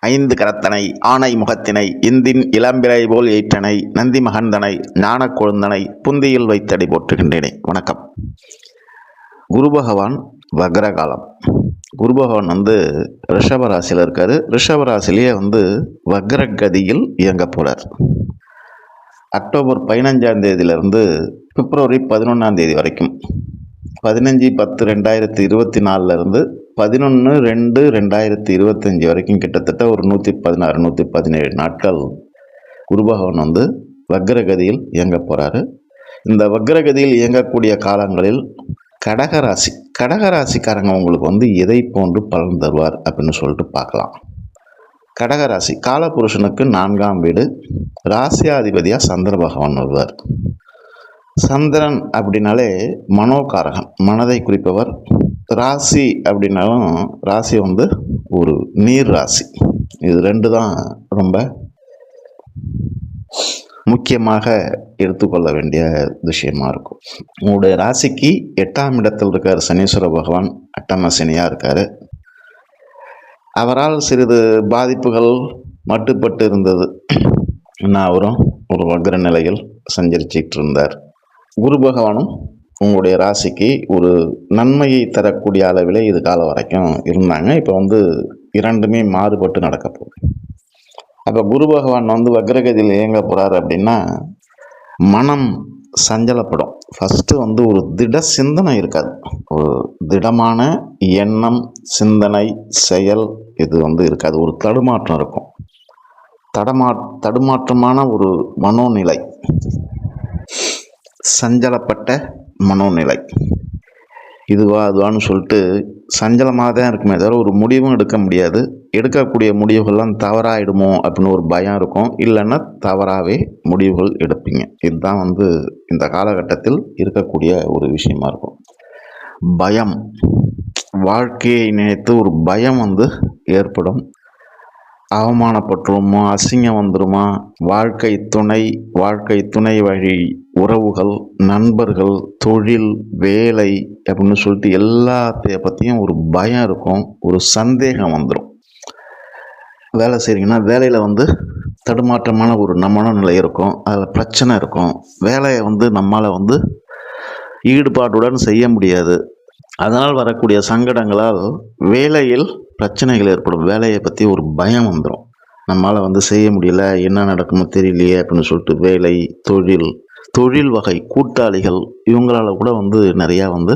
ஐந்து கரத்தனை ஆணை முகத்தினை இந்தின் இளம்பிறை போல் ஏற்றனை நந்தி மகந்தனை ஞான கொழுந்தனை புந்தியில் வைத்தடி போற்றுகின்றேனே. வணக்கம். குரு பகவான் வக்ரகாலம். குரு பகவான் வந்து ரிஷபராசியில் இருக்கார். ரிஷபராசிலேயே ராசிலேயே வந்து வக்ரகதியில் இயங்க போகிறார் அக்டோபர் பதினஞ்சாம் தேதியிலிருந்து பிப்ரவரி பதினொன்றாம் தேதி வரைக்கும். பதினஞ்சு பத்து ரெண்டாயிரத்தி இருபத்தி நாலுலேருந்து பதினொன்று ரெண்டு ரெண்டாயிரத்தி இருபத்தஞ்சி வரைக்கும் கிட்டத்தட்ட ஒரு நூற்றி பதினாறு நூற்றி பதினேழு நாட்கள் குருபகவன் வந்து வக்ரகதியில் இயங்க போகிறாரு இந்த வக்ரகதியில் இயங்கக்கூடிய காலங்களில் கடகராசி கடகராசிக்காரங்க உங்களுக்கு வந்து எதை போன்று பலன் தருவார் அப்படின்னு சொல்லிட்டு பார்க்கலாம். கடகராசி காலபுருஷனுக்கு நான்காம் வீடு ராசியாதிபதியாக சந்திர பகவான் வருவார். சந்திரன் அப்படின்னாலே மனோகாரகன். மனதை குறிப்பவர் ராசி அப்படின்னாலும் ராசி வந்து ஒரு நீர் ராசி. இது ரெண்டு தான் ரொம்ப முக்கியமாக எடுத்துக்கொள்ள வேண்டிய விஷயமா இருக்கும். உங்களுடைய ராசிக்கு எட்டாம் இடத்தில் இருக்கார் சனீஸ்வர பகவான் அட்டம சனியாக இருக்கார். அவரால் சிறிது பாதிப்புகள் மட்டுப்பட்டு இருந்தது. என்ன அவரும் ஒரு வக்ர நிலையில் சஞ்சரிச்சிட்டு இருந்தார். குரு பகவானும் உங்களுடைய ராசிக்கு ஒரு நன்மையை தரக்கூடிய அளவில் இது காலம் வரைக்கும் இருந்தாங்க. இப்போ வந்து இரண்டுமே மாறுபட்டு நடக்க போகுது. அப்போ குரு பகவான் வந்து வக்ரகதியில் இயங்க போகிறாரு அப்படின்னா மனம் சஞ்சலப்படும். ஃபஸ்ட்டு வந்து ஒரு திட சிந்தனை இருக்காது. ஒரு திடமான எண்ணம் சிந்தனை செயல் இது வந்து இருக்காது. ஒரு தடுமாற்றம் இருக்கும். தடமா தடுமாற்றமான ஒரு மனோநிலை. சஞ்சலப்பட்ட மனோநிலை. இதுவா அதுவான்னு சொல்லிட்டு சஞ்சலமாக தான் இருக்குமே தவிர ஒரு முடிவும் எடுக்க முடியாது. எடுக்கக்கூடிய முடிவுகள்லாம் தவறாயிடுமோ அப்படின்னு ஒரு பயம் இருக்கும். இல்லைன்னா தவறாகவே முடிவுகள் எடுப்பீங்க. இதுதான் வந்து இந்த காலகட்டத்தில் இருக்கக்கூடிய ஒரு விஷயமா இருக்கும். பயம். வாழ்க்கையை நினைத்து ஒரு பயம் வந்து ஏற்படும். அவமானப்பட்டுருமோ? அசிங்கம் வந்துருமா? வாழ்க்கை துணை வாழ்க்கை துணை வழி உறவுகள் நண்பர்கள் தொழில் வேலை அப்படின்னு சொல்லிட்டு எல்லாத்தைய பற்றியும் ஒரு பயம் இருக்கும் ஒரு சந்தேகம் வந்துடும் வேலை செய்கிறீங்கன்னா வேலையில் வந்து தடுமாற்றமான ஒரு மனநிலை நிலை இருக்கும் அதில் பிரச்சனை இருக்கும். வேலையை வந்து நம்மளால் வந்து ஈடுபாட்டுடன் செய்ய முடியாது. அதனால் வரக்கூடிய சங்கடங்களால் வேலையில் பிரச்சனைகள் ஏற்படும். வேலையை பற்றி ஒரு பயம் வந்துடும் நம்மளால் வந்து செய்ய முடியல என்ன நடக்குமோ தெரியலையே அப்படின்னு சொல்லிட்டு வேலை தொழில் தொழில் வகை கூட்டாளிகள் இவங்களால் கூட வந்து நிறையா வந்து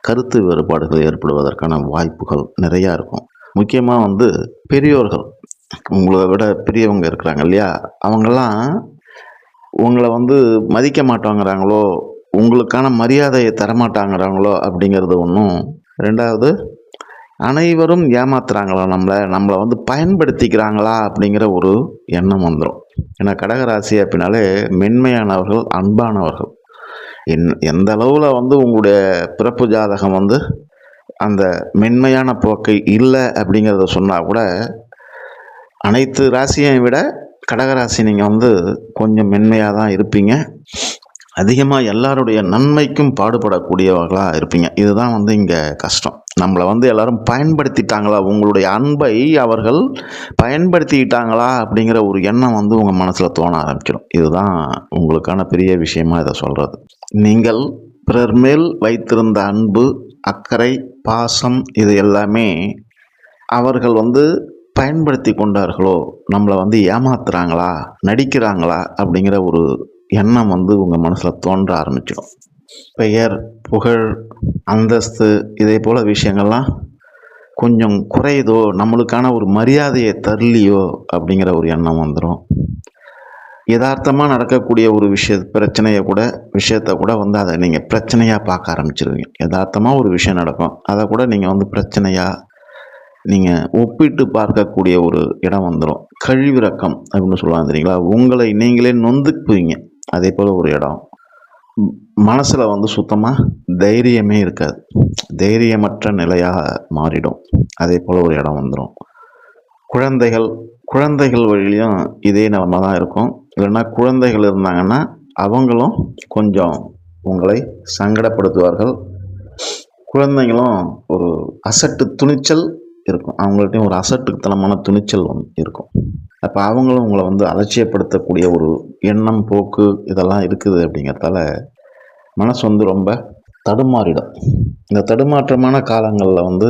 கருத்து வேறுபாடுகள் ஏற்படுவதற்கான வாய்ப்புகள் நிறையா இருக்கும். முக்கியமாக வந்து பெரியோர்கள் உங்களை விட பெரியவங்க இருக்கிறாங்க இல்லையா? அவங்கெல்லாம் உங்களை வந்து மதிக்க மாட்டாங்கிறாங்களோ உங்களுக்கான மரியாதையை தரமாட்டாங்கிறாங்களோ அப்படிங்கிறது ஒன்றும் ரெண்டாவது அனைவரும் ஏமாத்துறாங்களா நம்மளை? நம்மளை வந்து பயன்படுத்திக்கிறாங்களா அப்படிங்கிற ஒரு எண்ணம் வந்துடும் ஏன்னா கடகராசி அப்படின்னாலே மென்மையானவர்கள் அன்பானவர்கள். என் எந்த அளவில் வந்து உங்களுடைய பிறப்பு ஜாதகம் வந்து அந்த மென்மையான போக்கை இல்லை அப்படிங்கிறத சொன்னால் கூட அனைத்து ராசியையும் விட கடகராசி நீங்கள் வந்து கொஞ்சம் மென்மையாக தான் இருப்பீங்க. அதிகமாக எல்லாருடைய நன்மைக்கும் பாடுபடக்கூடியவர்களாக இருப்பீங்க. இதுதான் வந்து இங்கே கஷ்டம். நம்மளை வந்து எல்லாரும் பயன்படுத்திட்டாங்களா? உங்களுடைய அன்பை அவர்கள் பயன்படுத்திக்கிட்டாங்களா அப்படிங்கிற ஒரு எண்ணம் வந்து உங்கள் மனசில் தோண ஆரம்பிச்சிடும். இதுதான் உங்களுக்கான பெரிய விஷயமா இதை சொல்கிறது நீங்கள் பிறர் மேல் வைத்திருந்த அன்பு அக்கறை பாசம் இது எல்லாமே அவர்கள் வந்து பயன்படுத்தி கொண்டார்களோ? நம்மளை வந்து ஏமாத்துறாங்களா? நடிக்கிறாங்களா? அப்படிங்கிற ஒரு எண்ணம் வந்து உங்கள் மனசில் தோன்ற ஆரம்பிச்சிடும். பெயர் புகழ் அந்தஸ்து இதே போல் விஷயங்கள்லாம் கொஞ்சம் குறையுதோ நம்மளுக்கான ஒரு மரியாதையை தரலையோ அப்படிங்கிற ஒரு எண்ணம் வந்துடும் யதார்த்தமாக நடக்கக்கூடிய ஒரு விஷய பிரச்சனையை கூட விஷயத்தை கூட வந்து அதை நீங்கள் பிரச்சனையாக பார்க்க ஆரம்பிச்சிருவீங்க. யதார்த்தமாக ஒரு விஷயம் நடக்கும். அதை கூட நீங்கள் வந்து பிரச்சனையாக நீங்கள் ஒப்பிட்டு பார்க்கக்கூடிய ஒரு இடம் வந்துடும் கழிவிறக்கம் அப்படின்னு சொல்லுவாங்க தெரியுங்களா? உங்களை நீங்களே நொந்துக்குவீங்க. அதே போல் ஒரு இடம். மனசில் வந்து சுத்தமாக தைரியமே இருக்காது. தைரியமற்ற நிலையாக மாறிடும். அதே போல் ஒரு இடம் வந்துடும் குழந்தைகள் குழந்தைகள் வழியிலையும் இதே நிலமை தான் இருக்கும். இல்லைன்னா குழந்தைகள் இருந்தாங்கன்னா அவங்களும் கொஞ்சம் உங்களை சங்கடப்படுத்துவார்கள். குழந்தைங்களும் ஒரு அசட்டு துணிச்சல் இருக்கும். அவங்கள்ட்டையும் ஒரு அசட்டுத்தனமான துணிச்சல் வந்து இருக்கும். அப்போ அவங்களும் உங்களை வந்து அலட்சியப்படுத்தக்கூடிய ஒரு எண்ணம் போக்கு இதெல்லாம் இருக்குது அப்படிங்கிறதால மனசு வந்து ரொம்ப தடுமாறிடும். இந்த தடுமாற்றமான காலங்களில் வந்து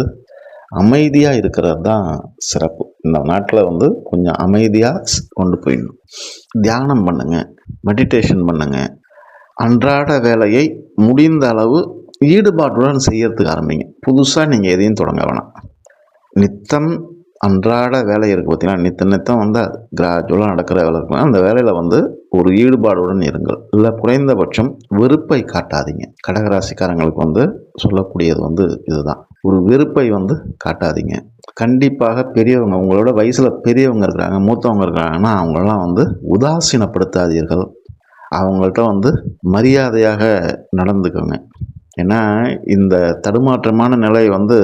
அமைதியாக இருக்கிறது தான் சிறப்பு. இந்த நாட்டில் வந்து கொஞ்சம் அமைதியாக கொண்டு போயிடணும். தியானம் பண்ணுங்கள் மெடிடேஷன் பண்ணுங்கள் அன்றாட வேலையை முடிந்த அளவு ஈடுபாட்டுடன் செய்யறதுக்கு ஆரம்பிங்க. புதுசாக நீங்கள் எதையும் தொடங்க வேணாம். நித்தம் அன்றாட வேலை இருக்குது பார்த்தீங்கன்னா நித்த நித்தம் வந்து கிராஜுவலாக நடக்கிற வேலை இருக்கும் அந்த வேலையில் வந்து ஒரு ஈடுபாடுடன் இருங்கள். இல்லை குறைந்தபட்சம் வெறுப்பை காட்டாதீங்க. கடகராசிக்காரங்களுக்கு வந்து சொல்லக்கூடியது வந்து இதுதான். ஒரு வெறுப்பை வந்து காட்டாதீங்க. கண்டிப்பாக பெரியவங்க உங்களோட வயசில் பெரியவங்க இருக்கிறாங்க மூத்தவங்க இருக்கிறாங்கன்னா அவங்களெலாம் வந்து உதாசீனப்படுத்தாதீர்கள். அவங்கள்ட்ட வந்து மரியாதையாக நடந்துக்கோங்க. ஏன்னா இந்த தடுமாற்றமான நிலை வந்து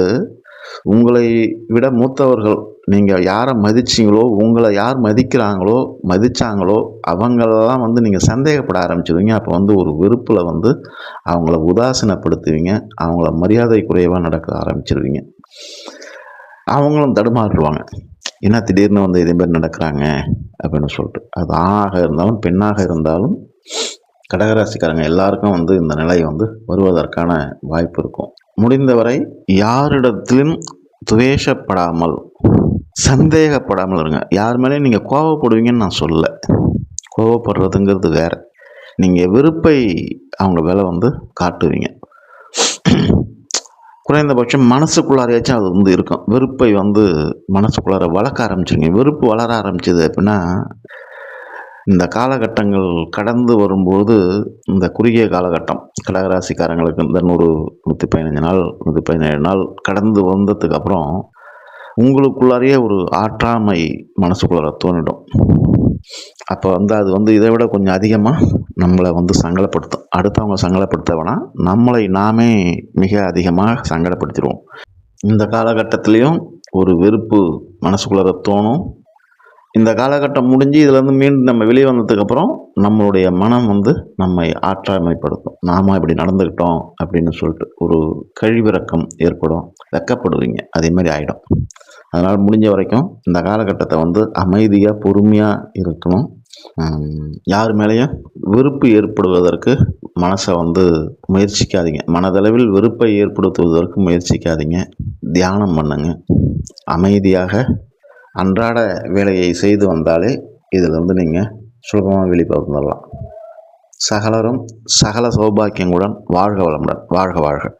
உங்களை விட மூத்தவர்கள் நீங்கள் யாரை மதிச்சிங்களோ உங்களை யார் மதிக்கிறாங்களோ மதித்தாங்களோ அவங்களெல்லாம் வந்து நீங்கள் சந்தேகப்பட ஆரம்பிச்சிடுவீங்க. அப்போ வந்து ஒரு வெறுப்பில் வந்து அவங்கள உதாசீனப்படுத்துவீங்க. அவங்கள மரியாதை குறைவாக நடக்க ஆரம்பிச்சிடுவீங்க அவங்களும் தடுமாறுவாங்க என்ன திடீர்னு வந்து இதே மாதிரி நடக்கிறாங்க? அப்படின்னு சொல்லிட்டு. அது ஆணாக இருந்தாலும் பெண்ணாக இருந்தாலும் கடகராசிக்காரங்க எல்லாருக்கும் வந்து இந்த நிலை வந்து வருவதற்கான வாய்ப்பு இருக்கும். முடிந்தவரை யாரிடத்திலும் துவேஷப்படாமல் சந்தேகப்படாமல் இருங்க. யார் மேலேயும் நீங்கள் கோவப்படுவீங்கன்னு நான் சொல்லலை. கோவப்படுறதுங்கிறது வேறு. நீங்கள் வெறுப்பை அவங்க வேலை வந்து காட்டுவீங்க. குறைந்தபட்சம் மனசுக்குள்ளாரையாச்சும் அது வந்து இருக்கும். வெறுப்பை வந்து மனசுக்குள்ளார வளர்க்க ஆரம்பிச்சிருங்க. வெறுப்பு வளர ஆரம்பிச்சது அப்படின்னா இந்த காலகட்டங்கள் கடந்து வரும்போது இந்த குறுகிய காலகட்டம் கடகராசிக்காரங்களுக்கு இந்த நூறு நூற்றி பதினஞ்சு நாள் நூற்றி பதினேழு நாள் கடந்து வந்ததுக்கு அப்புறம் உங்களுக்குள்ளாரையே ஒரு ஆற்றாமை மனசுக்குள்ளார தோணிடும் அப்போ வந்து அது வந்து இதை விட கொஞ்சம் அதிகமாக நம்மளை வந்து சங்கடப்படுத்தும். அடுத்தவங்க சங்கடப்படுத்த வேணாம் நம்மளை நாமே மிக அதிகமாக சங்கடப்படுத்திடுவோம். இந்த காலகட்டத்திலையும் ஒரு வெறுப்பு மனசுக்குள்ளார தோணும். இந்த காலகட்டம் முடிஞ்சு இதுலேருந்து மீண்டும் நம்ம வெளியே வந்ததுக்கப்புறம் நம்மளுடைய மனம் வந்து நம்மை ஆற்றாமைப்படுத்தும். நாம இப்படி நடந்துக்கிட்டோம் அப்படின்னு சொல்லிட்டு ஒரு கழிவிறக்கம் ஏற்படும். வெக்கப்படுவீங்க. அதே மாதிரி ஆகிடும் அதனால் முடிஞ்ச வரைக்கும் இந்த காலகட்டத்தை வந்து அமைதியாக பொறுமையாக இருக்கணும். யார் மேலேயும் வெறுப்பு ஏற்படுவதற்கு மனசை வந்து முயற்சிக்காதீங்க. மனதளவில் வெறுப்பை ஏற்படுத்துவதற்கு முயற்சிக்காதீங்க. தியானம் பண்ணுங்க. அமைதியாக அன்றாட வேலையை செய்து வந்தாலே இதில் வந்து நீங்கள் சுலபமாக வெளியே வந்துடலாம் சகலரும் சகல சௌபாக்கியங்களுடன் வாழ்க வளமுடன். வாழ்க வாழ்க.